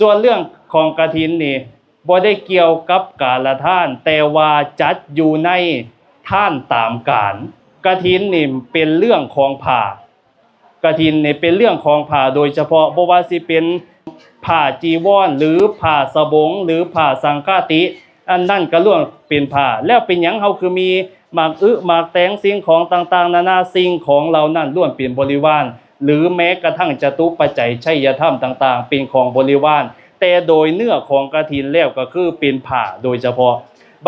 ส่วนเรื่องของกฐินนี่บ่ได้เกี่ยวกับกาลท่าน แต่ว่าจัดอยู่ในท่านตามการกฐินนี่เป็นเรื่องของผ่ากฐินนี่เป็นเรื่องของผ่าโดยเฉพาะบ่ว่าสิเป็นผ่าจีวรหรือผ่าสบง หรือผ่าสังฆาติ อันนั่นก็ล้วนเป็นผ่าแล้วเป็นหยังเฮาคือมีหมากอึหมากแตงสิ่งของต่างๆ นานาสิ่งของเหล่านั้นล้วนเป็นบริวาร หรือแม้กระทั่งจตุปัจจัยชัยธรรมต่างๆ เป็นของบริวาร แต่โดยเนื้อของกฐินแล้วก็คือเป็นผ่าโดยเฉพาะ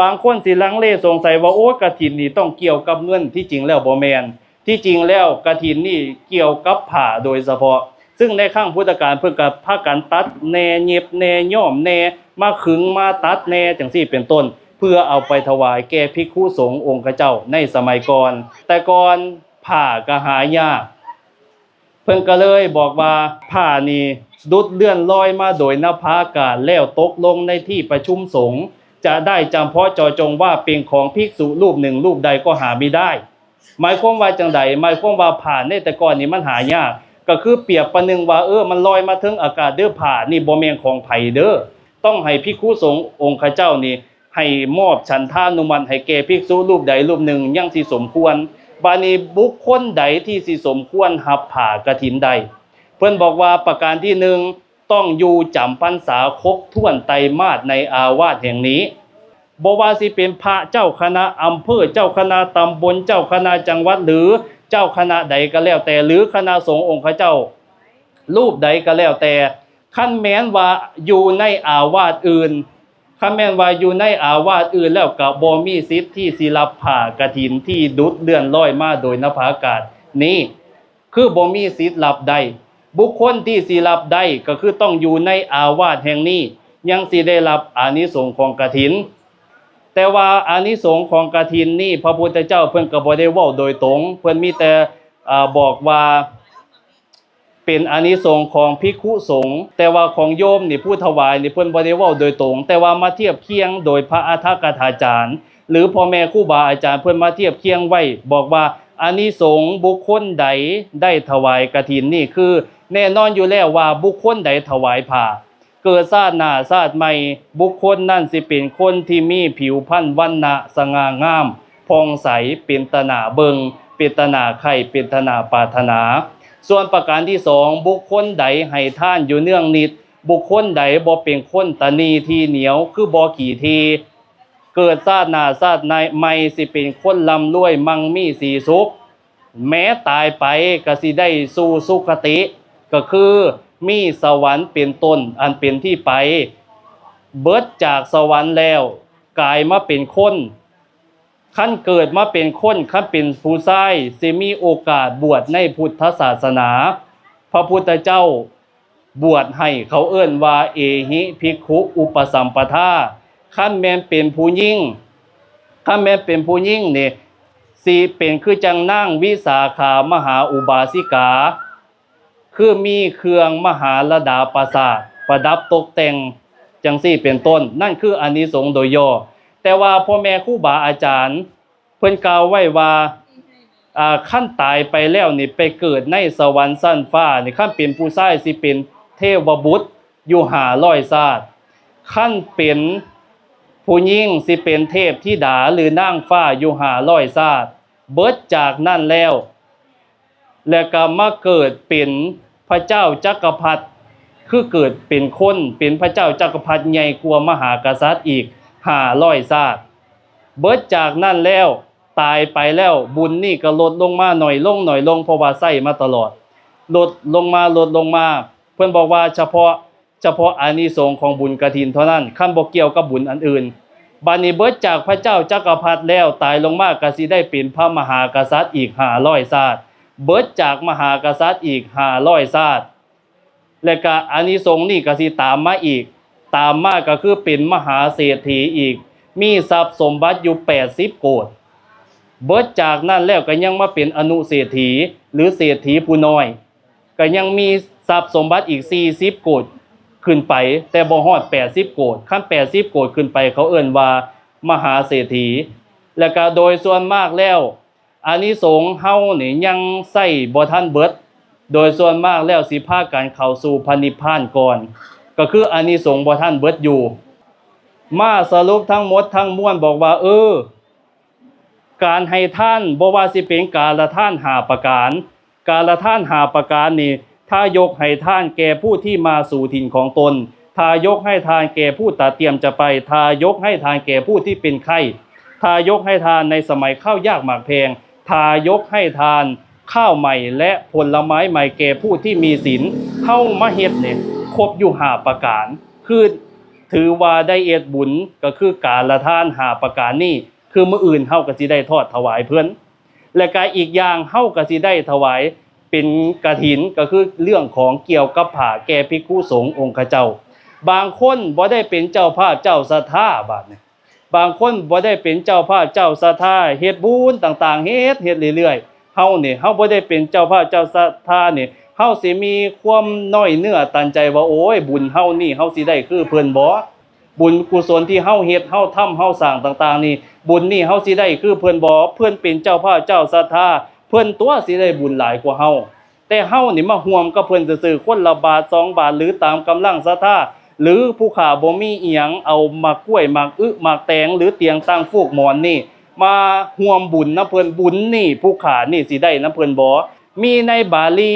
บางคนสิลังเลสงสัยว่าโอ้กฐินนี่ต้องเกี่ยวกับเงินที่จริงแล้วบ่แมนที่จริงแล้วกฐินนี่เกี่ยวกับผ่าโดยเฉพาะ ซึ่งในข้างพุทธกาลเพิ่นกับพากันตัดแหน่เย็บแหน่ย่อมแหน่มาขึงมาตัดแหน่จังซี่เป็นต้น เพื่อเอาไปถวายแก่ภิกขุสงฆ์องค์เจ้าในสมัยก่อน แต่ก่อนผ่าก็หายาก พิ่นก็เลยบอกว่าผ้านี่ดุดเลื่อนลอยมาโดยนภาอากาศแล้วตกลงในที่ประชุมสงฆ์จะได้จำเพาะจอจงว่าเป็นของภิกษุรูปหนึ่งรูปใดก็หาไม่ได้ หมายความว่าจังใดหมายความว่าผ่านในแต่ก่อนนี่มันหายาก ก็คือเปรียบประหนึงว่าเออมันลอยมาถึงอากาศเด้อผ่านี่บ่แม่นของไผเด้อต้องให้ภิกขุสงฆ์องค์ข้าเจ้านี่ให้มอบฉันทานุมันให้แก่ภิกษุรูปใดรูปหนึ่งยังสิสมควร บานีบุคคลใดที่สิสมควรหับผ่ากฐินใด เพื่อนบอกว่าประการที่หนึ่งต้องอยู่จำพรรษาครบถ้วนไตรมาสในอาวาสแห่งนี้บว่าสิเป็นพระเจ้าคณะอำเภอเจ้าคณะตำบลเจ้าคณะจังหวัดหรือเจ้าคณะใดก็แล้วแต่ หรือคณะสงฆ์องค์เจ้า รูปใดก็แล้วแต่ขั้นแม้นว่าอยู่ในอาวาสอื่น ขั้นแม้นว่าอยู่ในอาวาสอื่นแล้วก็บ่มีสิทธิ์ที่สิรับผ่ากฐินที่ดุดเลื่อนลอยมาโดยนภาอากาศนี้คือบ่มีสิทธิ์รับได้บุคคลที่สิรับได้ก็คือต้องอยู่ในอาวาสแห่งนี้ ยังสิได้รับอานิสงส์ของกฐิน แต่ว่าอานิสงส์ของกฐินนี่พระพุทธเจ้าเพิ่นก็บ่ได้ว้าโดยตรง เพิ่นมีแต่อบอกว่า เป็นอานิสงส์ของภิกุสงฆ์แต่ว่าของโยมนี่ผู้ถวายนี่เพิ่นบ่ได้เว้าโดยตรง แต่ว่ามาเทียบเคียงโดยพระอัฏฐกถาจารย์ หรือพ่อแม่ครูบาอาจารย์เพิ่นมาเทียบเคียงไว้ บอกว่าอานิสงส์บุคคลใดได้ถวายกฐินนี่คือ แน่นอนอยู่แล้วว่าบุคคลใดถวายผ้าเกิดชาติหน้าชาติใหม่บุคคลนั่นสิเป็นคนที่มีผิวพรรณวันนะสง่างามผ่องใสเป็นตนาเบิงเป็นตนาไข่เป็นตนาปาถนา ส่วนประการที่สองบุคคลใดให้ท่านอยู่เนื่องนิด บุคคลใดบ่เป็นคนตนีที่เหนียวคือบ่ขี่ทีเกิดชาติหน้าชาติในไม่สิเป็นคนลำรวยมั่งมีสีสุข แม้ตายไปก็สิได้สู่สุคติ ก็คือมีสวรรค์เป็นต้นอันเป็นที่ไป เบิดจากสวรรค์แล้วกลายมาเป็นคน ขั้นเกิดมาเป็นคนขั้นเป็นผู้ชายสิมีโอกาสบวชในพุทธศาสนา พระพุทธเจ้าบวชให้เขาเอื้นว่าเอหิภิกขุอุปสัมปทาขั้นแมนเป็นผู้ยิ่งขั้นแมนเป็นผู้ยิ่งเนี่ยสิเป็นคือจังนั่งวิสาขามหาอุบาสิกา คือมีเครื่องมหาระดาประสาทประดับตกแต่งจังซี่เป็นต้น นั่นคืออานิสงส์โดยย่อ แต่ว่าพ่อแม่ครูบาอาจารย์ เพิ่นกล่าวไว้ว่าอ่าขั้นตายไปแล้วนี่ไปเกิดในสวรรค์สั้นฟ้านี่ขั้นเป็นผู้ชายสิเป็นเทวบุตรอยู่หาร้อยศาสตร์ขั้นเป็นผู้หญิงสิเป็นเทพธิดาหรือนางฟ้าอยู่หาร้อยศาสตร์เบิดจากนั่นแล้ว แล้วก็มาเกิดเป็นพระเจ้าจักรพรรดิคือเกิดเป็นคนเป็นพระเจ้าจักรพรรดิใหญ่กว่ามหากษัตริย์อีก หาร้อยชาติเบิดจากนั่นแล้ว ตายไปแล้วบุญนี่ก็ลดลงมาหน่อยลงหน่อยลงเพราะว่าใส่มาตลอด ลดลงมาลดลงมา เพื่อนบอกว่าเฉพาะเฉพาะอานิสงส์ของบุญกฐินเท่านั้นขั้นบอกเกี่ยวกับบุญอันอื่นบานี้เบิดจากพระเจ้าจักรพรรดิแล้วตายลงมากกสิได้เป็นพระมหากษัตริย์อีกห้าร้อยชาติเบิดจากมหากษัตริย์อีกห้าร้อยชาติและก็อานิสงส์นี่กสิตามมาอีก ตามมาก็คือเป็นมหาเศรษฐีอีก มีทรัพย์สมบัติอยู่แปดสิบโกดเบิดจากนั่นแล้วก็ยังมาเป็นอนุเศรษฐีหรือเศรษฐีผู้น้อย ก็ยังมีทรัพย์สมบัติอีกสี่สิบโกดขึ้นไป แต่บ่ฮอดแปดสิบโกดขั้นแปดสิบโกดขึ้นไปเขาเอิ่นว่ามหาเศรษฐี และก็โดยส่วนมากแล้วอานิสงส์เฮานี่ยังใส่บ่ทันเบิด โดยส่วนมากแล้วสิพากันเข้าสู่พระนิพพานก่อน ก็คืออานิสงส์บ่ท่านเบิดอยู่ มาสรุปทั้งหมดทั้งมวลบอกว่า เออ การให้ท่านบ่ว่าสิเป็นการละท่านหาประการ การละท่านหาประการนี่ถ้ายกให้ท่านแก่ผู้ที่มาสู่ถิ่นของตนถ้ายกให้ทานแก่ผู้ตัดเตรียมจะไปถ้ายกให้ทานแก่ผู้ที่เป็นไข้ถ้ายกให้ทานในสมัยข้าวยากหมากแพงถ้ายกให้ทานข้าวใหม่และผลไม้ใหม่แก่ผู้ที่มีศีลเข้ามาเฮ็ดเนี่ย ครบอยู่หาประการ คือถือว่าได้เอ็ดบุญก็คือการละทานหาประการนี่คือมื้ออื่นเฮาก็สิได้ทอดถวายเพิ่นและก็อีกอย่างเฮาก็สิได้ถวายเป็นกฐินก็คือเรื่องของเกี่ยวกับผ้าแก่ภิกษุสงฆ์องค์ข้าเจ้า บางคนบ่ได้เป็นเจ้าภาพเจ้าศรัทธาบาดนี้บางคนบ่ได้เป็นเจ้าภาพเจ้าศรัทธาเฮ็ดบุญต่างๆเฮ็ดเฮ็ดเรื่อยๆเฮานี่เฮาบ่ได้เป็นเจ้าภาพเจ้าศรัทธานี่ เฮาสิมีความน้อยเนื้อตันใจว่าโอ้ย บุญเฮานี่เฮาสิได้คือเพิ่นบ่บุญกุศลที่เฮาเฮ็ดเฮาทำเฮาสร้างต่าง ๆ นี่ บุญนี่เฮาสิได้คือเพิ่นบ่เพิ่นเป็นเจ้าภาพเจ้าศรัทธาเพิ่นตัวสิได้บุญหลายกว่าเฮาแต่เฮานี่มาห่วมกับเพิ่นซื่อๆคนละบาทสองบาทหรือตามกำลังศรัทธาหรือผู้ขาบ่มีอีหยังเอามากล้วยมากอึมากแตงหรือเตียงตั้งฟูกหมอนนี่ มาห่วมบุญนะเพิ่นบุญนี่ผู้ขานี่สิได้นะเพิ่นบ่มีในบาลี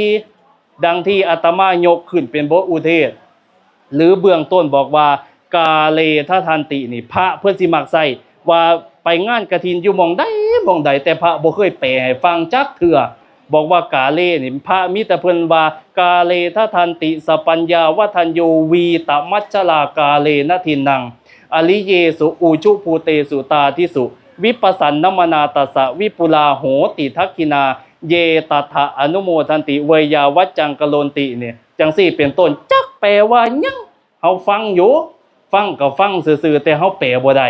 ดังที่อาตมายกขึ้นเป็นบทอุเทศ หรือเบื้องต้นบอกว่ากาเลททันตินี่พระเพิ่นสิมักใส่ว่าไปงานกฐินอยู่มองใดหมองใดแต่พระบ่เคยแปลให้ฟังจักเทื่อบอกว่ากาเลนี่พระมิตรเพิ่นว่ากาเลททันติสปัญญาวัฒนโยวีตมัชลากาเลนทินังอริเยสุอูชุภูเตสุตาทิสุ วิปัสสันนมนาตสะวิปุลาโหติทักขินา เยตัทะอนุโมทันติเวยาวัจจังกโลนติเนี่ยจังสี่เป็นต้น จักแปลว่ายังเฮาฟังอยู่ ฟังก็ฟังซื่อๆแต่เฮาแปลบ่ได้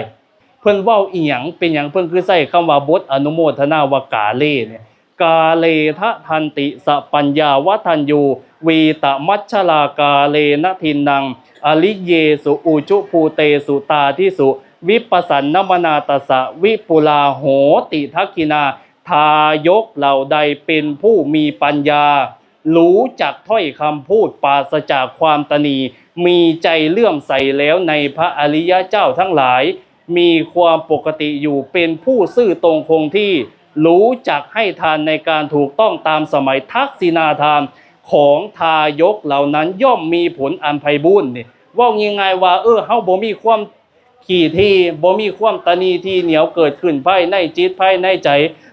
เพิ่นเว้าอีหยังเป็นหยังเพิ่นคือใช้คำว่าบทอนุโมทนาวากาเลเนี่ยกาเลทะทันติสปัญญาวัฒนยูวีตมัชลากาเลนทินัง อลิเยสุอุจุภูเตสุตาทิสุ วิปสันนมนาตสะวิปุลาโหติทักขินา ทายกเหล่าใดเป็นผู้มีปัญญา รู้จักถ้อยคำพูดปราศจากความตนี มีใจเลื่อมใสแล้วในพระอริยเจ้าทั้งหลาย มีความปกติอยู่เป็นผู้ซื่อตรงคงที่ รู้จักให้ทานในการถูกต้องตามสมัยทักษิณาทานของทายกเหล่านั้นย่อมมีผลอันไพบูรณ์นี่ว่ายังไงว่าเออเฮาบ่มีความ ขี่ที่บ่มีความตนีที่เหนียวเกิดขึ้นภายในจิตภายในใจ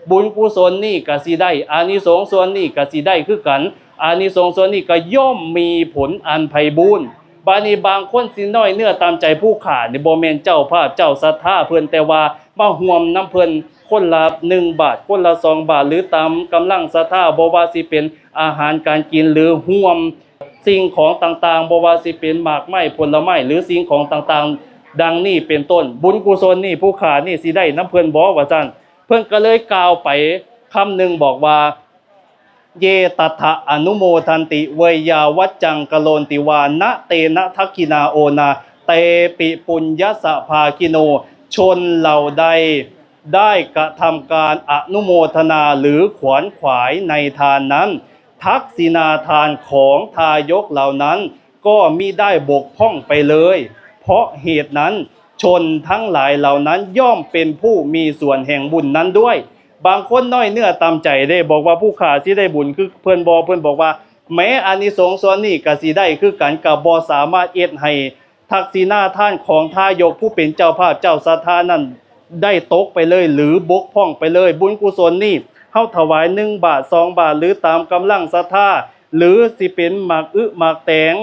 บุญกุศลนี่ก็สิได้อานิสงส์ส่วนนี่ก็สิได้คือกันอานิสงส์ส่วนนี่ก็ย่อมมีผลอันไพบูรณ์บานีบางคนสิน้อยเนื้อตามใจผู้ขาดนี่บ่แมนเจ้าภาพเจ้าศรัทธาเพิ่อนแต่ว่ามาห่วมน้ำเพิ่นคนละ1บาท คนละ2บาทหรือตามกำลังศรัทธาบ่ว่าสิเป็นอาหารการกินหรือห่วมสิ่งของต่างๆบ่ว่าสิเป็นหมากไม้ผลไม้หรือสิ่งของต่างๆ ดังนี้เป็นต้น บุญกุศลนี่ผู้ขานี่สิได้น้ำเพิ่นบ่ว่าซั่นเพิ่นก็เลยกล่าวไปคำหนึ่งบอกว่า เยตัทะอนุโมทันติเวยาวัจจังกะโลนติวานะเตนะทักขินาโอนาเตปิปุญญสภาคิโน ชนเหล่าใดได้กระทำการอนุโมทนาหรือขวนขวายในทานนั้น ทักษินาทานของทายกเหล่านั้น ก็มิได้บกพร่องไปเลย เพราะเหตุนั้น ชนทั้งหลายเหล่านั้นย่อมเป็นผู้มีส่วนแห่งบุญนั้นด้วย บางคนน้อยเนื้อตามใจได้บอกว่าผู้ขาที่ได้บุญคือเพื่อนบอเพื่อนบอกว่า แม้อานิสงส์ส่วนนี้ก็สิได้คือกันกับบอสามารถเอ็ดให้ทักษิณาท่านของทายกผู้เป็นเจ้าภาพเจ้าสถานั้นได้ตกไปเลยหรือบกพ่องไปเลย บุญกุศลนี่เฮาถวายหนึ่งบาทสองบาทหรือตามกำลังศรัทธาหรือสิเป็นหมากอึหมากแตง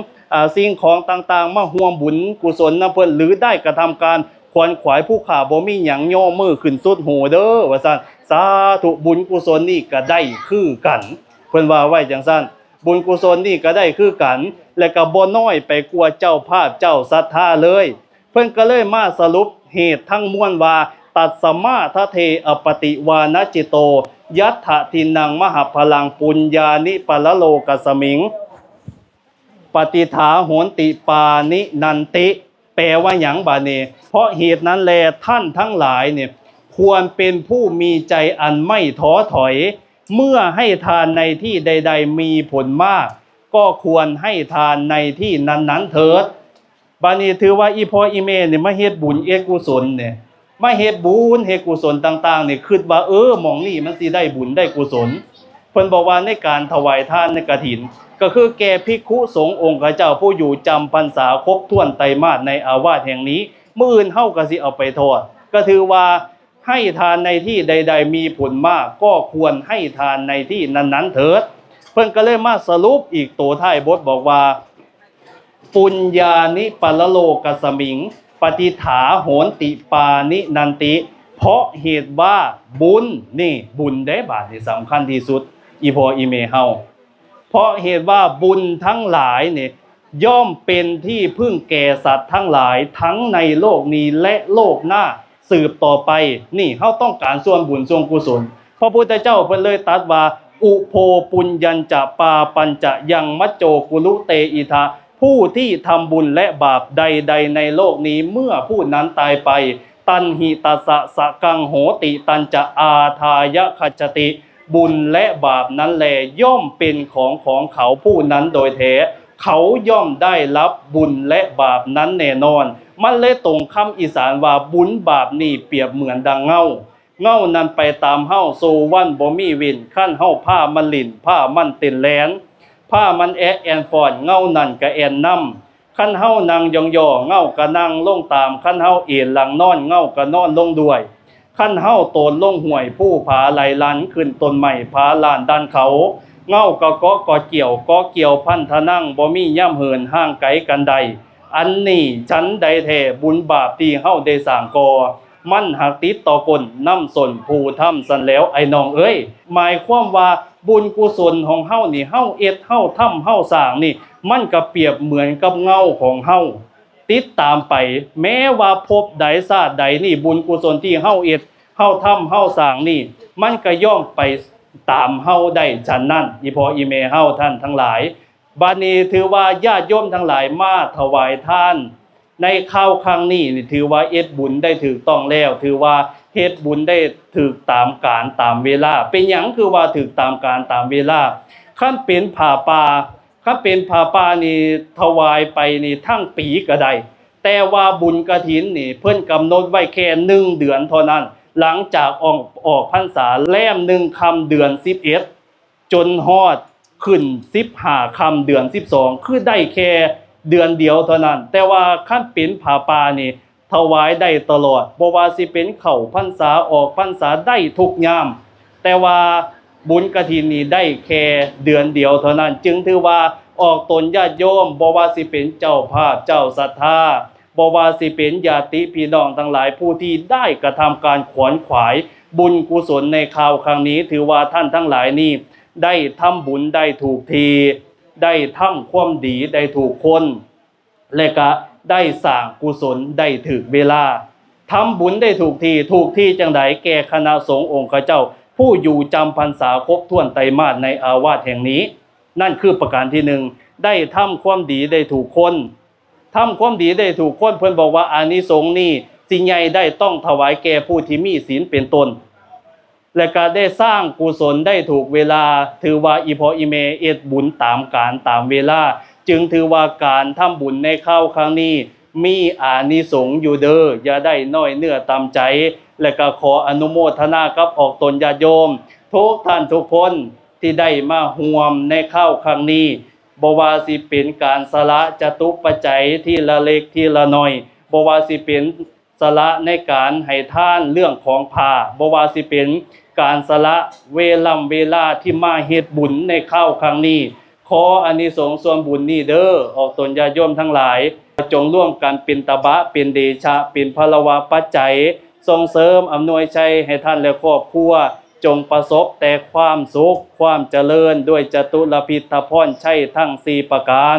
สิ่งของต่างๆ มาห่วมบุญกุศลนะเพิ่นหรือได้กระทำการขวนขวายผู้ขาบ่มีหยังย่อมือขึ้นสุดหูเด้อว่าซั่นสาธุบุญกุศลนี่ก็ได้คือกัน เพิ่นว่าไว้จังซั่นบุญกุศลนี่ก็ได้คือกัน และก็บ่น้อยไปกว่าเจ้าภาพเจ้าศรัทธาเลย เพิ่นก็เลยมาสรุปเหตุทั้งมวลว่าตัดสมมาทะเทอปติวานจิโต ยัตถะทินังมหาพลังปุญญานิปะละโลกสมิง ปฏิฐาโหนติปานินันติ แปลว่าหยังบาเน เพราะเหตุนั้นแลท่านทั้งหลายเนี่ยควรเป็นผู้มีใจอันไม่ท้อถอย เมื่อให้ทานในที่ใด ๆ มีผลมาก ก็ควรให้ทานในที่นั้นๆเถิดบานีถือว่าอีพออีแม่เนี่ยมาเฮ็ดบุญเอกกุศลเนี่ยมาเฮ็ดบุญเฮ็ดกุศลต่างๆเนี่ยคิดว่าเออมองนี้มันสิได้บุญได้กุศลเพิ่นบอกว่าในการถวายทานในกฐิน ก็คือแก่ภิกขุสงฆ์องค์ข้าเจ้าผู้อยู่จำพรรษาครบถ้วนไตรมาสในอาวาสแห่งนี้เมื้ออื่นเฮาก็สิเอาไปทอดก็ถือว่าให้ทานในที่ใด ๆ มีผลมาก ก็ควรให้ทานในที่นั้นๆเถิด เพิ่นก็เลยมาสรุปอีกตัวท้ายบทบอกว่า ปุญญานิปะลโลกสมิง ปฏิถาโหนติปานินันติ เพราะเหตุว่าบุญนี่บุญได้บาทที่สำคัญที่สุด อีพออีเมเฮา ราะเหตุว่าบุญทั้งหลายเนี่ยย่อมเป็นที่พึ่งแก่สัตว์ทั้งหลายทั้งในโลกนี้และโลกหน้าสืบต่อไป นี่เฮาต้องการส่วนบุญส่วนกุศลพระพุทธเจ้าเพิ่นเลยตรัสว่า อุโพปุญญัญจะปาปัญจะยังมัจโจกุลุเตอิทาผู้ที่ทำบุญและบาปใด ๆ ในโลกนี้เมื่อผู้นั้นตายไป ตันหิตัสสะสะกังโหติตันจะอาทายะขจติ บุญและบาปนั้นแลย่อมเป็นของของเขาผู้นั้นโดยแท้เขาย่อมได้รับบุญและบาปนั้นแน่นอน มันเลยตรงคำอีสานว่าบุญบาปนี่เปรียบเหมือนดังเงาเงานั้นไปตามเฮ้าสู่วันบ่มีวินขั้นเฮ้าผ้ามันลินผ้ามันเต็นแลนผ้ามันแอะแอนฟอนเงานั่นกะแอนนำขั้นเฮ้านางยองยอเงากะนั่งลงตามขั้นเฮ้าเอ็นหลังนอนเงากะนอนลงด้วย ขั้นเฮ้าโตนลงห่วยผู้ผาไหลลันขึ้นต้นใหม่ผาลานด้านเขา เงากะกาะกอเกี่ยวกอเกี่ยวพันธนั่งบ่มีย่ำเหินห่างไกลกันใด อันนี้ฉันใดแทบุญบาปที่เฮ้าได้สางกอมั่นหักติดต่อกลน้ำสนผู้ทำสันแล้วไอ้น้องเอ้ย หมายความว่าบุญกุศลของเฮ้านี่เฮ้าเอ็ดเฮ้าทำเฮ้าสางนี่ มันก็เปรียบเหมือนกับเงาของเฮ้า ติดตามไป แม้ว่าภพใดชาติใดนี่บุญกุศลที่เฮาเอ็ดเฮาทำเฮาสร้างนี่ มันก็ย่อมไปตามเฮาได้ฉันนั่นอีพออีเมเฮาท่านทั้งหลายบานี้ถือว่าญาติโยมทั้งหลายมาถวายท่าน ในข้าวครั้งนี่ถือว่าเอ็ดบุญได้ถูกต้องแล้ว ถือว่าเฮ็ดบุญได้ถูกตามการตามเวลา เป็นหยังคือว่าถูกตามการตามเวลาขั้นเป็นผ่าป่า ขั้นเป็นผาป่านี่ถวายไปนี่ทั้งปีก็ได้แต่ว่าบุญกระถินนี่ เพิ่นกำหนดไว้แค่หนึ่งเดือนเท่านั้น หลังจากออกออกพรรษาแล้มหนึ่งคำเดือนสิบเอ็ดจนฮอดขึ้นสิบหาคำเดือนสิบสองคือได้แค่เดือนเดียวเท่านั้น แต่ว่าขั้นเป็นผาปานี่ถวายได้ตลอดบว่าสิเป็นเข่าพรรษาออกพรรษาได้ทุกยาม แต่ว่า บุญกฐินนี่ได้แค่เดือนเดียวเท่านั้น จึงถือว่าออกตนญาติโยมบ่ว่าสิเป็นเจ้าภาพเจ้าศรัทธาบ่ว่าสิเป็นญาติพี่น้องทั้งหลายผู้ที่ได้กระทำการขวนขวาย บุญกุศลในคราวครั้งนี้ ถือว่าท่านทั้งหลายนี่ได้ทำบุญได้ถูกที ได้ทำความดีได้ถูกคน และก็ได้สร้างกุศลได้ถึกเวลาทำบุญได้ถูกทีถูกที่จังไดแก่คณะสงฆ์องค์ข้าเจ้า ผู้อยู่จำพรรษาครบถ้วนไตรมาสในอาวาสแห่งนี้ นั่นคือประการที่หนึ่งได้ทำความดีได้ถูกคนทำความดีได้ถูกคนเพิ่อนบอกว่าอานิสงส์นี่สิ่งใหญ่ได้ต้องถวายแก่ผู้ที่มีศีลเป็นตนและก็ได้สร้างกุศลได้ถูกเวลา ถือว่าอีพออีเมเอ็ดบุญตามการตามเวลา จึงถือว่าการทำบุญในข้าวครั้งนี้ มีอานิสงส์อยู่เด้ออย่าได้น้อยเนื้อตามใจ และก็ขออนุโมทนากับออกตนญาโยม ทุกท่านทุกคนที่ได้มาห่วมในข้าวครั้งนี้บวาสิเป็นการสละจตุปัจจัยที่ละเล็กที่ละน้อยบวาสิเป็นสละในการให้ท่านเรื่องของผ้าบวาสิเป็นการสละเวลัมเวลาที่มาเฮ็ดบุญในข้าวครั้งนี้ ขออานิสงส์ส่วนบุญนี้เด้อออกตนญาโยมทั้งหลาย จงร่วมกันเป็นตบะเป็นเดชะเป็นพลวะปัจจัย ส่งเสริมอำนวยชัยให้ท่านและครอบครัว จงประสบแต่ความสุขความเจริญด้วยจตุรพิทพรชัยทั้งสี่ประการ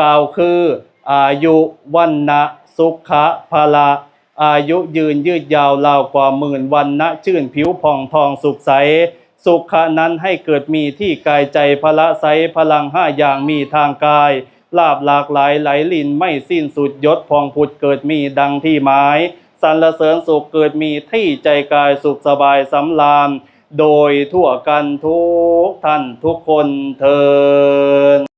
กล่าวคืออายุวันนะสุขะพละอายุยืนยืดยาวราวกว่าหมื่นวันนะชื่นผิวผ่องทองสุขใส สุขะนั้นให้เกิดมีที่กายใจพละไสพลังห้าอย่างมีทางกายลาบหลากหลายไหลลินไม่สิ้นสุดยศพองผุดเกิดมีดังที่หมาย สรรเสริญสุขเกิดมีที่ใจกายสุขสบายสำรามโดยทั่วกันทุกท่านทุกคนเทิน